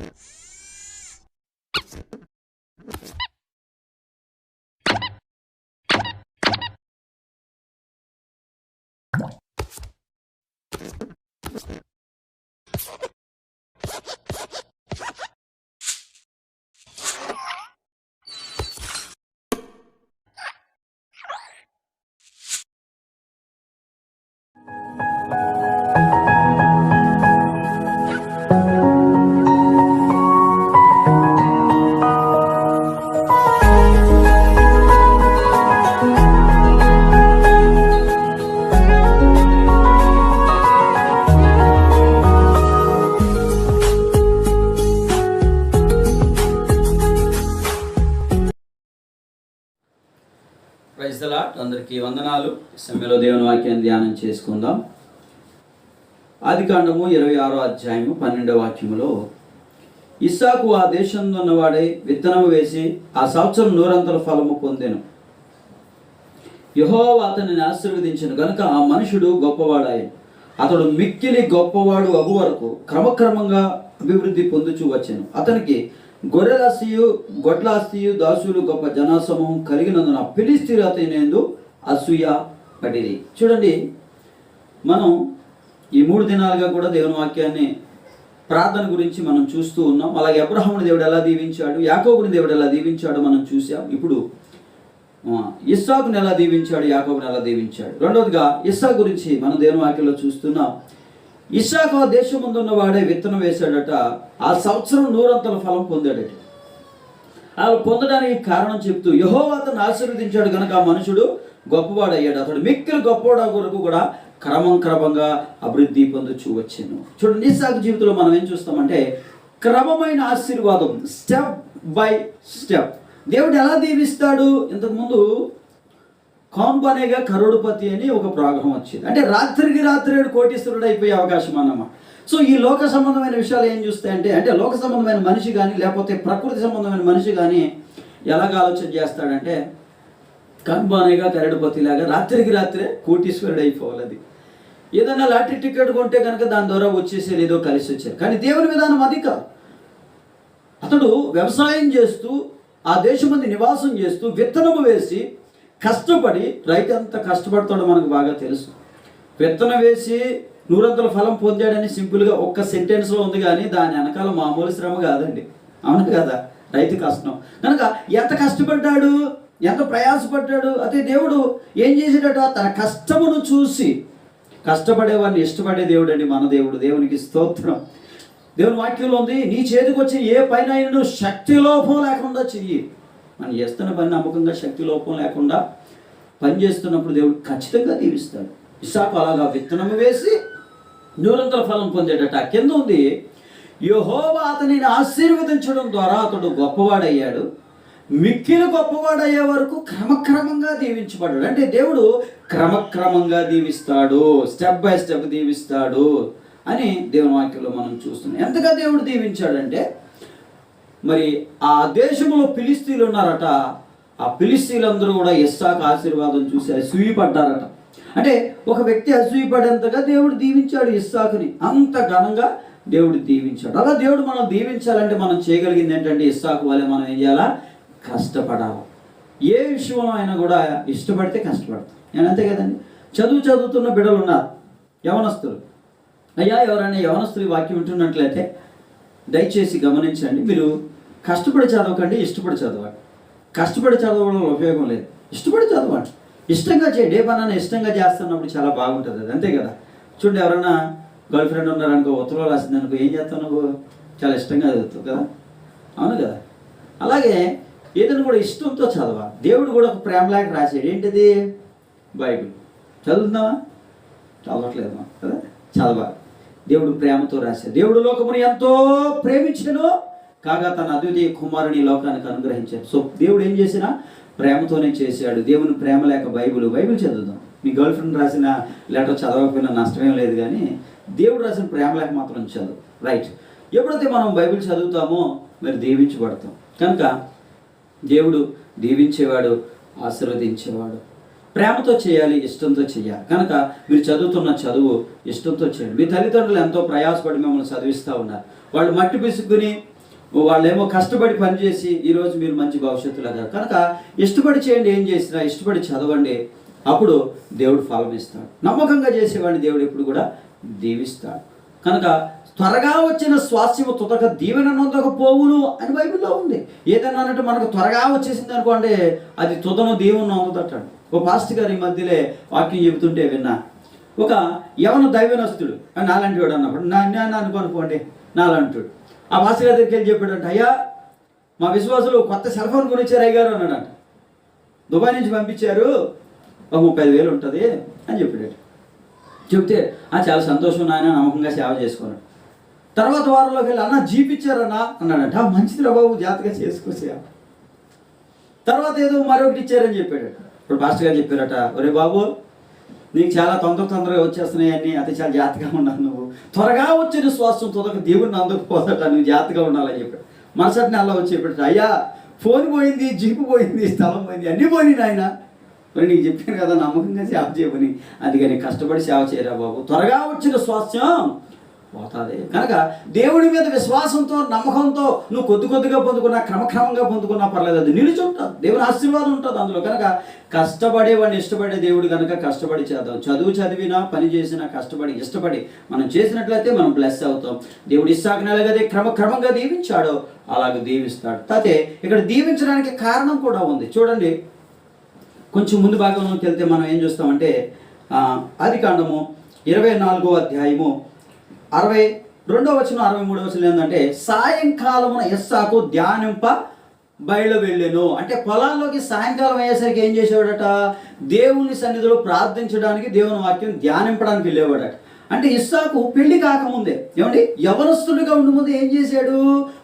assistant. అందరికీ వందనాలు. ఈ సమయంలో దేవుని వాక్యాన్ని ధ్యానం చేసుకుందాం. ఆది కాండము ఇరవై ఆరో అధ్యాయము పన్నెండవ వాక్యములో ఇస్సాకు ఆ దేశంలో ఉన్నవాడై విత్తనము వేసి ఆ సంవత్సరం నూరంతల ఫలము పొందెను. యహో అతనిని ఆశీర్వదించను. గనుక ఆ మనుషుడు గొప్పవాడాయి అతడు మిక్కిలి గొప్పవాడు అగు వరకు క్రమక్రమంగా అభివృద్ధి పొందుచూ వచ్చాను. అతనికి గొర్రెలాస్తియు గొడ్లాస్తియు దాసులు గొప్ప జనసమూహం కలిగినందున ఫిలిస్తీన్ అతనేందు అసూయ పడిది చూడండి మనం ఈ మూడు దినాలుగా కూడా దేవుని వాక్యాన్ని ప్రార్థన గురించి మనం చూస్తూ ఉన్నాం. అలాగే అబ్రహాముని దేవుడు ఎలా దీవించాడు యాకోబుని దేవుడు ఎలా దీవించాడు మనం చూసాం ఇప్పుడు ఇస్సాకుని ఎలా దీవించాడు యాకోబుని ఎలా దీవించాడు. రెండవదిగా ఇస్సా గురించి మనం దేవుని వాక్యంలో చూస్తున్నాం. ఇషాకు ఆ దేశం ముందున్న వాడే విత్తనం వేశాడట. ఆ సంవత్సరం నూరంతల ఫలం పొందాడట. అలా పొందడానికి కారణం చెప్తూ యహో అతను ఆశీర్వదించాడు కనుక ఆ మనుషుడు గొప్పవాడయ్యాడు. అతడు మిక్కిలి గొప్పవాడు కొరకు కూడా క్రమం క్రమంగా అభివృద్ధి పొందుచూ వచ్చాను. చూడండి ఇస్సాకు జీవితంలో మనం ఏం చూస్తామంటే క్రమమైన ఆశీర్వాదం స్టెప్ బై స్టెప్ దేవుడు ఎలా దీవిస్తాడు? ఇంతకుముందు కాంపనేగా బనేగా కరోడుపతి అని ఒక ప్రోగ్రాం వచ్చింది. అంటే రాత్రికి రాత్రి కోటీశ్వరుడు అయిపోయే అవకాశం అన్నమాట. సో ఈ లోక సంబంధమైన విషయాలు ఏం చూస్తాయంటే అంటే లోక సంబంధమైన మనిషి కానీ లేకపోతే ప్రకృతి సంబంధమైన మనిషి కానీ ఎలాగ ఆలోచన చేస్తాడంటే కన్బానేగా కరడుపతి లాగా రాత్రికి రాత్రే కోటీశ్వరుడు అయిపోవాలి ఏదైనా లాటరీ టికెట్ కొంటే కనుక దాని ద్వారా వచ్చేసేది ఏదో కలిసి వచ్చారు కానీ దేవుని విధానం అది కాదు. అతడు వ్యవసాయం చేస్తూ ఆ దేశం మంది నివాసం చేస్తూ విత్తనము వేసి కష్టపడి రైతు ఎంత కష్టపడతాడో మనకు బాగా తెలుసు. విత్తనం వేసి నూరంతల ఫలం పొందాడని సింపుల్గా ఒక్క సెంటెన్స్లో ఉంది కానీ దాని వెనకాల మామూలు శ్రమ కాదండి. అవును కదా? రైతు కష్టం. కనుక ఎంత కష్టపడ్డాడు? ఎంత ప్రయాసపడ్డాడు? అదే దేవుడు ఏం చేసాడట తన కష్టమును చూసి కష్టపడేవాడిని ఇష్టపడే దేవుడు అండి మన దేవుడు. దేవునికి స్తోత్రం. దేవుని వాక్యంలో ఉంది నీ చేతికి వచ్చి ఏ పైన శక్తి లోపం లేకుండా చెయ్యి. మనం చేస్తున్న పని నమ్మకంగా శక్తి లోపం లేకుండా పని చేస్తున్నప్పుడు దేవుడు ఖచ్చితంగా దీవిస్తాడు. ఇసాకు అలాగా విత్తనము వేసి నిరంతర ఫలం పొందేటట. కింద ఉంది యహోవా అతనిని ఆశీర్వదించడం ద్వారా అతడు గొప్పవాడయ్యాడు. మిక్కిలు గొప్పవాడయ్యే వరకు క్రమక్రమంగా దీవించబడ్డాడు. అంటే దేవుడు క్రమక్రమంగా దీవిస్తాడు స్టెప్ బై స్టెప్ దీవిస్తాడు అని దేవుని వాక్యంలో మనం చూస్తున్నాం. ఎంతగా దేవుడు దీవించాడంటే మరి ఆ దేశంలో పిలిస్తీలు ఉన్నారట ఆ పిలిస్తీలందరూ కూడా ఇస్సాకు ఆశీర్వాదం చూసి అసూయపడ్డారట. అంటే ఒక వ్యక్తి అసూయపడేంతగా దేవుడు దీవించాడు ఇస్సాకుని. అంత ఘనంగా దేవుడు దీవించాడు. అలా దేవుడు మనం దీవించాలంటే మనం చేయగలిగింది ఏంటంటే ఇస్సాకు వాళ్ళే మనం ఏం చేయాలా? కష్టపడాలి. ఏ విషయంలో అయినా కూడా ఇష్టపడితే కష్టపడతాం. నేను అంతే కదండి. చదువు చదువుతున్న బిడ్డలు ఉన్నారు. యవనస్తులు. అయ్యా ఎవరైనా యవనస్తులు వాక్యం వింటున్నట్లయితే దయచేసి గమనించండి. మీరు కష్టపడి చదవకండి ఇష్టపడి చదవండి కష్టపడి చదవడం ఉపయోగం లేదు. ఇష్టపడి చదవండి. ఇష్టంగా చేయండి. ఏ పనైనా ఇష్టంగా చేస్తున్నప్పుడు చాలా బాగుంటుంది అది. అంతే కదా? చూడండి ఎవరైనా గర్ల్ ఫ్రెండ్ ఉన్నారనుకో ఉత్తరం రాసింది అనుకో ఏం చేస్తావు నువ్వు చాలా ఇష్టంగా చదువుతావు కదా? అవును కదా? అలాగే ఏదైనా కూడా ఇష్టంతో చదవాలి. దేవుడు కూడా ఒక ప్రేమలాగా రాసాడు ఏంటిది? బైబిల్. చదువుతున్నావా? చదవట్లేదు కదా? చదవాలి. దేవుడు ప్రేమతో రాశాడు. దేవుడు లోకముని ఎంతో ప్రేమించను కాగా తన అద్వితీయ కుమారుని లోకానికి అనుగ్రహించాడు. సో దేవుడు ఏం చేసినా ప్రేమతోనే చేశాడు. దేవుని ప్రేమ లేక బైబిల్ బైబిల్ చదువుదాం. మీ గర్ల్ ఫ్రెండ్ రాసిన లెటర్ చదవకపోయినా నష్టమేం లేదు కానీ దేవుడు రాసిన ప్రేమ లేక మాత్రం చదువు. రైట్. ఎప్పుడైతే మనం బైబిల్ చదువుతామో మరి దీవించబడతాం. కనుక దేవుడు దీవించేవాడు ఆశీర్వదించేవాడు. ప్రేమతో చేయాలి ఇష్టంతో చేయాలి. కనుక మీరు చదువుతున్న చదువు ఇష్టంతో చేయండి. మీ తల్లిదండ్రులు ఎంతో ప్రయాసపడి మిమ్మల్ని చదివిస్తూ ఉన్నారు. వాళ్ళు మట్టి పిసుకుని వాళ్ళేమో కష్టపడి పనిచేసి ఈరోజు మీరు మంచి భవిష్యత్తులో అన్నారు కనుక ఇష్టపడి చేయండి ఏం చేసినా ఇష్టపడి చదవండి. అప్పుడు దేవుడు ఫలం ఇస్తాడు. నమ్మకంగా చేసేవాడిని దేవుడు ఎప్పుడు కూడా దీవిస్తాడు. కనుక త్వరగా వచ్చిన స్వాస్థ్యము తుదక దీవెన నొందకపోవును అని బైబిల్లో ఉంది. ఏదన్నా అన్నట్టు మనకు త్వరగా వచ్చేసింది అనుకోండి అది తుదను దీవెన నొందదటాడు ఓ పాస్టర్ గారు ఈ మధ్యలో వాక్యం చెబుతుంటే విన్నా. ఒక యవన దైవనస్తుడు నాలంటి వాడు అన్నప్పుడు నా అనుకోండి అనుకోనుకోండి నాలంటుడు ఆ మాస్టర్ గారి దగ్గరికి వెళ్ళి చెప్పాడంట అయ్యా మా విశ్వాసులు కొత్త సెల్ ఫోన్ కొనిచ్చారు అయ్యారు అన్నాడంట. దుబాయ్ నుంచి పంపించారు ఒక ముప్పై ఐదు వేలు ఉంటుంది అని చెప్పాడు చెప్తే "ఆ, చాలా సంతోషం నాయన నమ్మకంగా సేవ చేసుకున్నాడు తర్వాత వారంలోకి వెళ్ళి అన్న జీపిచ్చారన్నా అన్నాడంట. మంచిది మంచిదిరా బాబు జాతగా చేసుకోసేవ తర్వాత ఏదో మరొకటి ఇచ్చారని చెప్పాడు ఇప్పుడు పాస్టర్ గారు చెప్పారట ఒరే బాబు నీకు చాలా తొందర తొందరగా వచ్చేస్తున్నాయని అది చాలా జాగ్రత్తగా ఉన్నాను నువ్వు. త్వరగా వచ్చిన శ్వాసం తొందరగా దేవుడిని అందుకుపోతాట నువ్వు జాగ్రత్తగా ఉండాలని చెప్పాడు. మరుసటి నెల వచ్చి చెప్పాడు. అయ్యా ఫోన్ పోయింది జీపు పోయింది స్థలం పోయింది అన్నీ పోయినాయి నాయన. మరి నీకు చెప్పాను కదా నమ్మకంగా సేవ చేయమని. అందుకని కష్టపడి సేవ చేయరా బాబు. త్వరగా వచ్చిన స్వాస్థ్యం పోతాది. కనుక దేవుడి మీద విశ్వాసంతో నమ్మకంతో నువ్వు కొద్ది కొద్దిగా పొందుకున్నా క్రమక్రమంగా పొందుకున్నా పర్లేదు. అది నిలుచుంటుంది దేవుని ఆశీర్వాదం ఉంటుంది అందులో. కనుక కష్టపడే వాడిని ఇష్టపడే దేవుడు కనుక కష్టపడి చేద్దాం. చదువు చదివినా పని చేసినా కష్టపడి ఇష్టపడి మనం చేసినట్లయితే మనం బ్లెస్ అవుతాం. దేవుడు ఇస్సాకు నెలగదే క్రమక్రమంగా దీవించాడో. అలాగే దీవిస్తాడు. అయితే ఇక్కడ దీవించడానికి కారణం కూడా ఉంది. చూడండి. కొంచెం ముందు భాగంలోకి వెళ్తే మనం ఏం చూస్తామంటే ఆ, ఆది కాండము ఇరవై నాలుగో అధ్యాయము అరవై రెండో వచ్చిన అరవై మూడో వచ్చిన ఏంటంటే సాయంకాలమున ఎస్సాకు ధ్యానింప బయలు వెళ్ళాను అంటే పొలాల్లోకి సాయంకాలం అయ్యేసరికి ఏం చేసేవాడట? దేవుని సన్నిధిలో ప్రార్థించడానికి దేవుని వాక్యం ధ్యానింపడానికి వెళ్ళేవాడట. అంటే ఇస్సాకు పెళ్ళి కాకముందే ఏమండి? యవనస్తుడిగా ఉండముందు ఏం చేశాడు?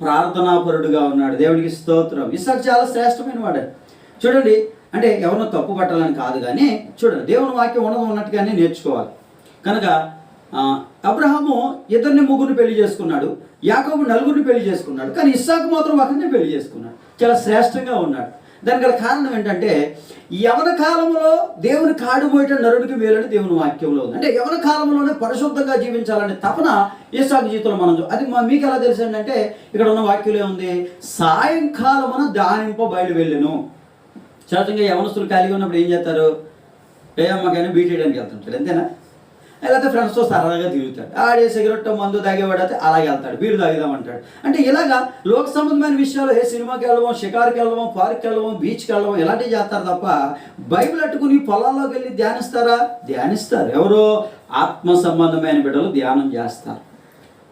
ప్రార్థనాపరుడుగా ఉన్నాడు. దేవునికి స్తోత్రం. ఇస్సాకు చాలా శ్రేష్టమైన వాడు. చూడండి అంటే ఎవరినో తప్పు పట్టాలని కాదు కానీ చూడండి దేవుని వాక్యం ఉండదు ఉన్నట్టుగానే నేర్చుకోవాలి. కనుక అబ్రహాము ఇద్దరిని ముగ్గురిని పెళ్ళి చేసుకున్నాడు యాకబు నలుగురిని పెళ్ళి చేసుకున్నాడు కానీ ఇస్సాకు మాత్రం ఒకరిని పెళ్ళి చేసుకున్నాడు. చాలా శ్రేష్టంగా ఉన్నాడు. దానికి గల కారణం ఏంటంటే యవన కాలంలో దేవుని కాడు నరుడికి వేలని దేవుని వాక్యంలో ఉంది. అంటే యవన కాలంలోనే పరిశుద్ధంగా జీవించాలనే తపన ఇస్సాకు జీవితంలో మనం అది మా- మీకు ఎలా తెలుసు అంటే ఇక్కడ ఉన్న వాక్యంలో ఉంది సాయంకాలమున దానింప బయలు వెళ్ళను సహజంగా యవనస్తులు ఖాళీగా ఉన్నప్పుడు ఏం చేస్తారు? ఏ అమ్మకైనా బీట్ చేయడానికి వెళ్తుంటాడు అంతేనా? లేకపోతే ఫ్రెండ్స్తో సరదాగా తిరుగుతాడు. ఆడే సిగరెట్ మందు తాగేవాడైతే అలాగే వెళ్తాడు. బీరు తాగిదామంటాడు. అంటే ఇలాగా లోక సంబంధమైన విషయాలు ఏ సినిమాకి వెళ్ళడం షికార్కి వెళ్ళడం పార్క్కి వెళ్ళడం బీచ్కి వెళ్ళడం ఇలాంటివి చేస్తారు తప్ప బైబిల్ అట్టుకుని పొలాల్లోకి వెళ్ళి ధ్యానిస్తారా? ధ్యానిస్తారు. ఎవరో ఆత్మ సంబంధమైన బిడ్డలు ధ్యానం చేస్తారు.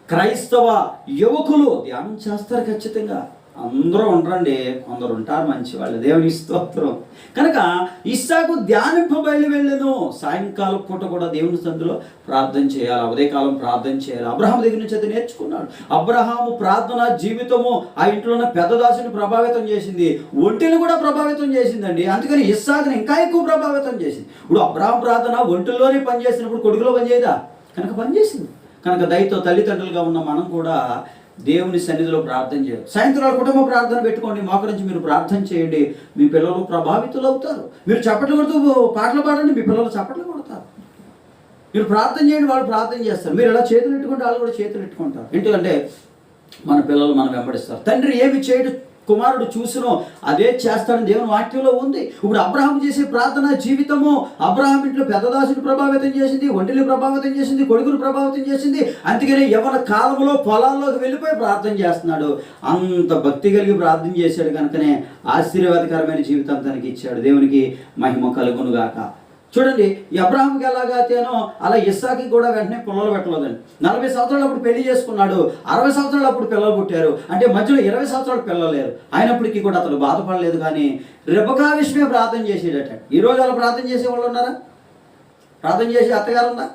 క్రైస్తవ యువకులు ధ్యానం చేస్తారు ఖచ్చితంగా. అందరూ ఉండరండి. కొందరు ఉంటారు మంచి వాళ్ళు దేవుని స్తోత్రం. కనుక ఇస్సాకు ధ్యానింప బయలు వెళ్ళను సాయంకాలం పూట కూడా దేవుని సందులో ప్రార్థన చేయాలి. ఉదయకాలం ప్రార్థన చేయాలి. అబ్రహాం దగ్గర నుంచి అది నేర్చుకున్నాడు. అబ్రహాము ప్రార్థన జీవితము ఆ ఇంట్లో ఉన్న పెద్ద దాసుని ప్రభావితం చేసింది. ఒంటిని కూడా ప్రభావితం చేసిందండి. అందుకని ఇస్సాకుని ఇంకా ఎక్కువ ప్రభావితం చేసింది. ఇప్పుడు అబ్రహాం ప్రార్థన ఒంటిలోనే పనిచేసినప్పుడు కొడుకులో పనిచేయదా? కనుక పనిచేసింది. కనుక దయతో తల్లిదండ్రులుగా ఉన్న మనం కూడా దేవుని సన్నిధిలో ప్రార్థన చేయాలి. సాయంత్రాలు కుటుంబ ప్రార్థన పెట్టుకోండి. మోకరించి మీరు ప్రార్థన చేయండి. మీ పిల్లలు ప్రభావితులు అవుతారు. మీరు చప్పట్లు కొడుతూ పాటలు పాడండి. మీ పిల్లలు చప్పట్లు కొడతారు. మీరు ప్రార్థన చేయండి. వాళ్ళు ప్రార్థన చేస్తారు. మీరు ఎలా చేతులు పెట్టుకుంటే వాళ్ళు కూడా చేతులు పెట్టుకుంటారు. ఎందుకంటే మన పిల్లలు మనం వెంబడిస్తారు. తండ్రి ఏమి చేయడం? కుమారుడు చూసినో అదే చేస్తాడని దేవుని వాక్యంలో ఉంది. ఇప్పుడు అబ్రహాం చేసే ప్రార్థన జీవితము అబ్రహాం ఇంట్లో పెద్దదాసుని ప్రభావితం చేసింది ఒంటిని ప్రభావితం చేసింది కొడుకును ప్రభావితం చేసింది. అందుకనే ఎవరి కాలంలో పొలాల్లోకి వెళ్ళిపోయి ప్రార్థన చేస్తున్నాడు. అంత భక్తి కలిగి ప్రార్థన చేశాడు కనుకనే ఆశీర్వాదకరమైన జీవితం తనకి ఇచ్చాడు. దేవునికి మహిమ కలుగునుగాక. గాక చూడండి ఈ అబ్రాహాంకి ఎలాగైతేనో అలా ఇస్సాకి కూడా వెంటనే పిల్లలు పెట్టలేదండి. నలభై సంవత్సరాలు అప్పుడు పెళ్ళి చేసుకున్నాడు అరవై సంవత్సరాలు అప్పుడు పిల్లలు పుట్టారు. అంటే మధ్యలో ఇరవై సంవత్సరాలు పిల్లలు లేరు. అయినప్పటికీ కూడా అతను బాధపడలేదు కానీ రిబకా విషయమే ప్రార్థన చేసేటట. ఈ రోజు అలా ప్రార్థన చేసే వాళ్ళు ఉన్నారా? ప్రార్థన చేసే అత్తగారు ఉందా?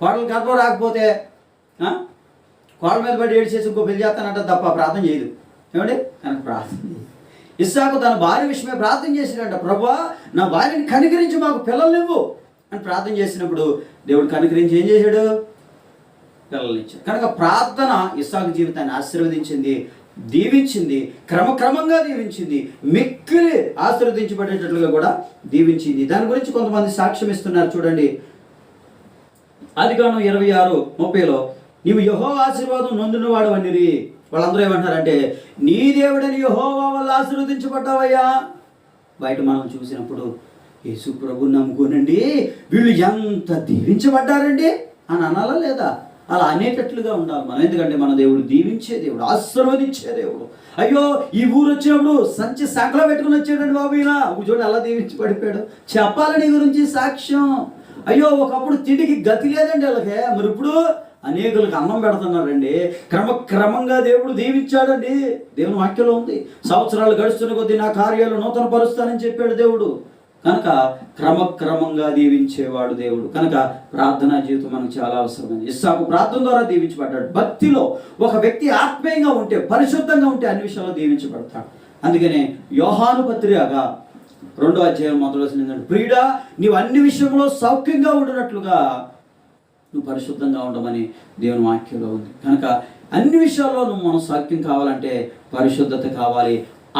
కోడలు గర్భం రాకపోతే కోళ్ళ కోడల మీద పడి ఏడు చేసి ఇంకో పెళ్ళి చేస్తానంట తప్ప ప్రార్థన చేయదు. ఏమండి? కనుక ప్రార్థన చేయదు. ఇస్సాకు తన భార్య విషయమే ప్రార్థన చేసినట్ట ప్రభా నా భార్యని కనికరించి మాకు పిల్లలు ఇవ్వు అని ప్రార్థన చేసినప్పుడు దేవుడు కనికరించి ఏం చేశాడు? పిల్లల్ని ఇచ్చాడు. కనుక ప్రార్థన ఇస్సాకు జీవితాన్ని ఆశీర్వదించింది దీవించింది క్రమక్రమంగా దీవించింది మిక్కిలి ఆశీర్వదించబడేటట్లుగా కూడా దీవించింది. దాని గురించి కొంతమంది సాక్ష్యం ఇస్తున్నారు చూడండి. అధికారం ఇరవై ఆరు ముప్పైలో నీవు యహో ఆశీర్వాదం నొందినవాడు అనిరి వాళ్ళందరూ ఏమంటారంటే నీ దేవుడని యహోవా వల్ల ఆశీర్వదించబడ్డావయ్యా. బయట మనం చూసినప్పుడు యేసు ప్రభు నమ్ముకోనండి వీళ్ళు ఎంత దీవించబడ్డారండి? అని అనాలా లేదా? అలా అనేటట్లుగా ఉండాలి మనం. ఎందుకంటే మన దేవుడు దీవించే దేవుడు ఆశీర్వదించే దేవుడు. అయ్యో ఈ ఊరు వచ్చినప్పుడు సంచి సంకలో పెట్టుకుని వచ్చాడండి బాబు ఈయన. చూడండి అలా దీవించి పడిపోయాడు చెప్పాలని గురించి సాక్ష్యం? అయ్యో ఒకప్పుడు తిండికి గతి లేదండి వాళ్ళకి. మరి ఇప్పుడు అనేకులకు అన్నం పెడుతున్నారండి. క్రమక్రమంగా దేవుడు దీవించాడండి. దేవుని వాక్యలో ఉంది. సంవత్సరాలు గడుస్తున్న కొద్దీ నా కార్యాలు నూతన పరుస్తానని చెప్పాడు దేవుడు. కనుక క్రమక్రమంగా దీవించేవాడు దేవుడు. కనుక ప్రార్థనా జీవితం మనకు చాలా అవసరమైంది ఇస్సాకు ప్రార్థన ద్వారా దీవించబడ్డాడు. భక్తిలో ఒక వ్యక్తి ఆత్మీయంగా ఉంటే పరిశుద్ధంగా ఉంటే అన్ని విషయాల్లో దీవించబడతాడు. అందుకనే యోహాను పత్రికగా రెండో అధ్యాయం మొదలు ఏంటంటే ప్రియుడా నీవు అన్ని విషయంలో సౌఖ్యంగా ఉండినట్లుగా నువ్వు పరిశుద్ధంగా ఉండమని దేవుని వాక్యంలో ఉంది. కనుక అన్ని విషయాల్లో నువ్వు మనం సౌఖ్యం కావాలంటే పరిశుద్ధత కావాలి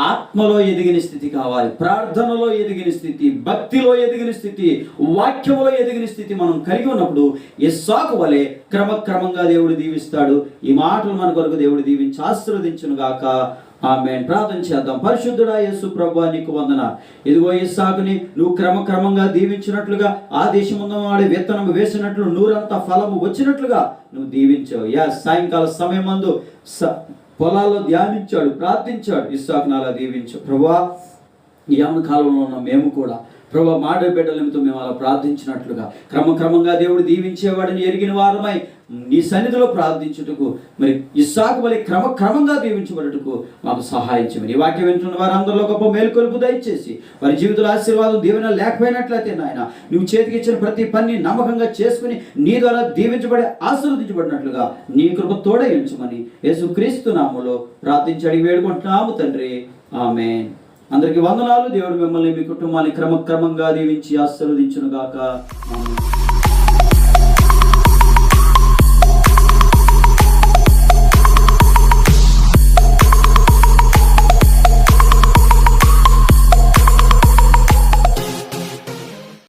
ఆత్మలో ఎదిగిన స్థితి కావాలి ప్రార్థనలో ఎదిగిన స్థితి భక్తిలో ఎదిగిన స్థితి వాక్యంలో ఎదిగిన స్థితి మనం కలిగి ఉన్నప్పుడు ఇస్సాకు వలె క్రమక్రమంగా దేవుడు దీవిస్తాడు. ఈ మాటలు మన కొరకు దేవుడు దీవించి ఆశీర్వదించును గాక ఆమె ప్రార్థన చేద్దాం. పరిశుద్ధుడా యేసు ప్రభు నీకు వందన. ఇదిగో ఇస్సాకుని నువ్వు క్రమక్రమంగా దీవించినట్లుగా ఆ దేశమున్న వాడి విత్తనం వేసినట్లు నూరంతా ఫలము వచ్చినట్లుగా నువ్వు దీవించావు. యా సాయంకాల సమయమందు స పొలాల్లో ధ్యానించాడు ప్రార్థించాడు. ఇస్సాకుని అలా దీవించు. ప్రభా ఈ కాలంలో ఉన్న మేము కూడా ప్రభా మాట బిడ్డల మేము అలా ప్రార్థించినట్లుగా క్రమక్రమంగా దేవుడు దీవించేవాడిని ఎరిగిన వారమై నీ సన్నిధిలో ప్రార్థించుటకు మరి ఇస్సాకు వలె క్రమక్రమంగా దీవించబడుటకు మాకు సహాయం చేయమని. ఈ వాక్యం వింటున్న వారందరిలో గొప్ప మేలుకొలుపు దయచేసి వారి జీవితంలో ఆశీర్వాదం దీవెన లేకపోయినట్లయితే నాయన నువ్వు చేతికి ఇచ్చిన ప్రతి పని నమ్మకంగా చేసుకుని నీ ద్వారా దీవించబడి ఆశీర్వదించబడినట్లుగా నీ కృప తోడయించమని యేసుక్రీస్తు నామములో ప్రార్థించి అడిగి వేడుకుంటున్నాము తండ్రి. ఆమె అందరికీ వందనాలు. దేవుడు మిమ్మల్ని మీ కుటుంబాన్ని క్రమక్రమంగా దీవించి ఆశీర్వదించును గాక ఆమేన్.